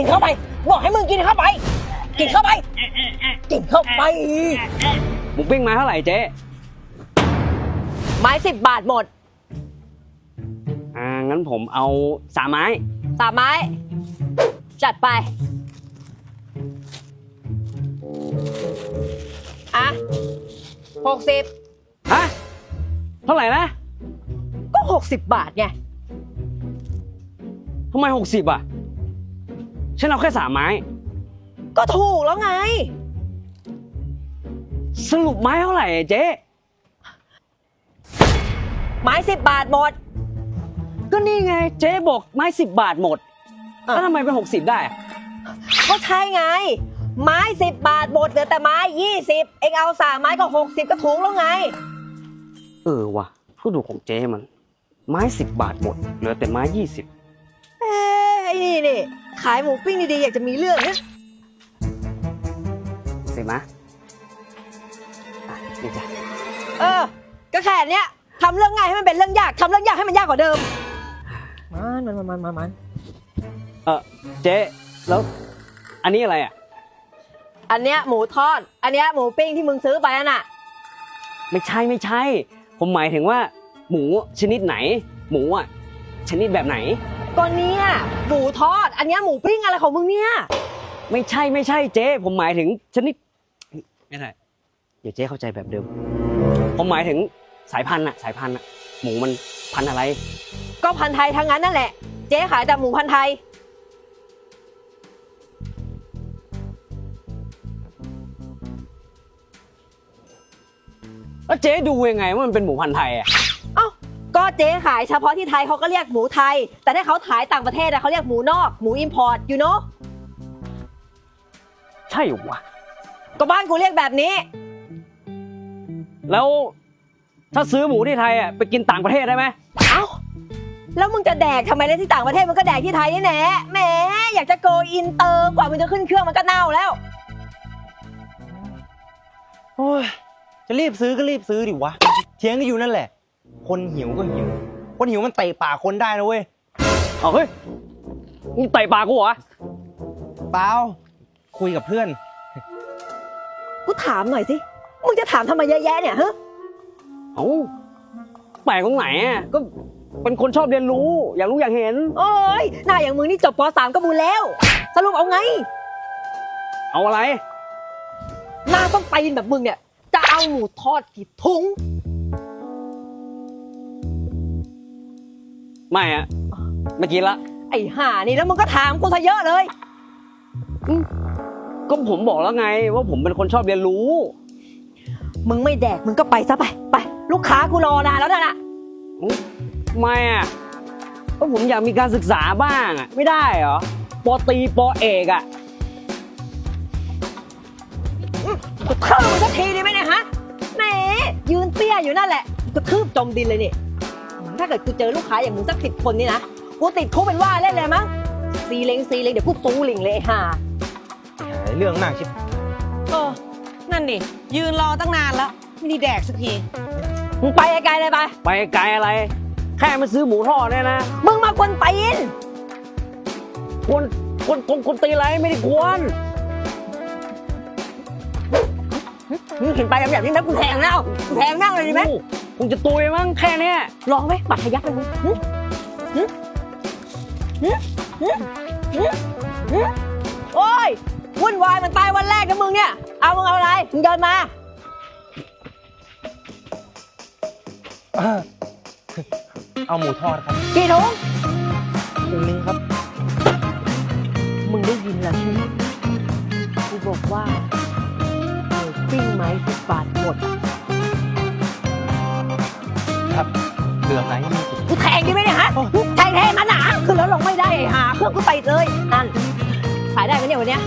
กินเข้าไป บอกให้มึงกินเข้าไป กินเข้าไป กินเข้าไป หมูปิ้งไม้เท่าไหร่เจ๊ ไม้สิบบาทหมด อ่า งั้นผมเอาสามไม้ สามไม้ จัดไป อะหกสิบฮะ เท่าไหร่นะ ก็หกสิบบาทไงทำไมหกสิบอะ ฉันเอาแค่สามไม้ ก็ถูกแล้วไง สรุปไม้เท่าไหร่อะเจ๊ไม้สิบบาทหมด ก็นี่ไง เจ๊บอกไม้สิบบาทหมดอะแล้วทำไมเป็นหกสิบได้อะก็ใช่ไง ไม้สิบบาทหมดเหลือแต่ไม้ยี่สิบเองเอาสามไม้ก็หกสิบก็ถูกแล้วไง เออว่ะผู้ดูของเจ๊มัน ไม้สิบบาทหมด เหลือแต่ไม้ยี่สิบเอ้ยไอ้ นี่นี่ขายหมูปิ้งดีๆอยากจะมีเรื่องเนี่ยเห็นไหมอะนี่จ้ะเออ ก็แค่เนี้ยทำเรื่องง่ายให้มันเป็นเรื่องยากทำเรื่องยากให้มันยากกว่าเดิม มันมันมันมันมันเออเจ๊แล้วอันนี้อะไรอะ อันเนี้ยหมูทอด อันเนี้ยหมูปิ้งที่มึงซื้อไปนั่นน่ะ ไม่ใช่ไม่ใช่ ผมหมายถึงว่า หมูชนิดไหน หมูอะชนิดแบบไหน ก็เนี้ยหมูทอด อันเนี้ยหมูปิ้งอะไรของมึงเนี่ย ไม่ใช่ไม่ใช่เจ๊ ผมหมายถึงชนิดไม่ใช่เดี๋ยวเจ๊เข้าใจแบบเดิม ผมหมายถึงสายพันธุ์อะสายพันธุ์อะหมูมันพันธุ์อะไร ก็พันธุ์ไทยทั้งนั้นนั่นแหละ เจ๊ขายแต่หมูพันธุ์ไทย แล้วเจ๊ดูยังไงว่ามันเป็นหมูพันธุ์ไทยอะเอ้า ก็เจ๊ขายเฉพาะที่ไทยเขาก็เรียกหมูไทย แต่ถ้าเขาขายต่างประเทศอะเขาเรียกหมูนอกหมูอิมพอร์ตอยู่เนาะใช่วะก็บ้านกูเรียกแบบนี้ แล้วถ้าซื้อหมูที่ไทยอะไปกินต่างประเทศได้ไหมเอ้าแล้วมึงจะแดกทำไมแล้วที่ต่างประเทศมันก็แดกที่ไทยนี่แหละแหมอยากจะโกอินเตอร์กว่ามึงจะขึ้นเครื่องมันก็เน่าแล้วโอ้ยจะรีบซื้อก็รีบซื้อดิวะเถียงกันอยู่นั่นแหละ คนหิวก็หิว คนหิวมันเตะปากคนได้นะเว้ยเอาเฮ้ยมึงเตะปากกูเหรอเปล่าคุยกับเพื่อน กูถามหน่อยสิ มึงจะถามทำไมเยอะแยะเนี่ยฮะเอ้าแปลกตรงไหนอะก็เป็นคนชอบเรียนรู้ อยากรู้อยากเห็น โอ้ยหน้าอย่างมึงนี่จบป .3 ก็บุญแล้ว สรุปเอาไง เอาอะไร หน้าต้องตีนแบบมึงเนี่ย จะเอาหมูทอดกี่ถุง ไม่อะไม่กินละ ไอ้ห่านี่แล้วมึงก็ถามกูซะเยอะเลย ก็ผมบอกแล้วไง ว่าผมเป็นคนชอบเรียนรู้ มึงไม่แดกมึงก็ไปซะไปไป ลูกค้ากูรอนานแล้วนะไม่อะก็ผมอยากมีการศึกษาบ้างอะไม่ได้เหรอปอตรีปอเอกอะกูเทิบมึงสักทีดีไหมเนี่ยฮะแหมยืนเตี้ยอยู่นั่นแหละกูทืบจมดินเลยนี่ ถ้าเกิดกูเจอลูกค้าอย่างมึงสักสิบคนนี่นะ กูติดคุกเป็นว่าเล่นเลยมั้งซีเลงซีเลงเดี๋ยวกูซูลิงเลยไอ้ห่าเรื่องมากชิบเออนั่นดิ ยืนรอตั้งนานแล้ว ไม่ได้แดกสักที มึงไปไกลๆเลยไป ไปไกลอะไร แค่มาซื้อหมูทอดเนี่ยนะมึงมากวนตีนคนคนคนคนตีอะไรไม่ได้กวนมึงเห็นไปแบบนี้นะกูแทงหน้ากูแทงหน้าเลยดีไหม โอ้ คงจะตุยมั้งแค่เนี้ยลองไหมบัตรทะยักเลยมึงหึหึหึหึหึหึโอ้ยวุ่นวายเหมันตายวันแรกนะมึงเนี่ย เอามึงเอาอะไร มึงเดินมาเออเอาหมูทอดครับกี่ถุงถุงนึงครับ มึงได้ยินแล้วใช่ไหมกูบอกว่าหมูปิ้งไม้สิบบาทหมด เหลือไหมยี่สิบกูแทงดีไหมเนี่ยฮะแทงแทงมันหนาคือแล้วลงไม่ได้ไอ้ห่าเครื่องกูไปเลยนั่นขายได้ไหมเนี่ยวันเนี้ย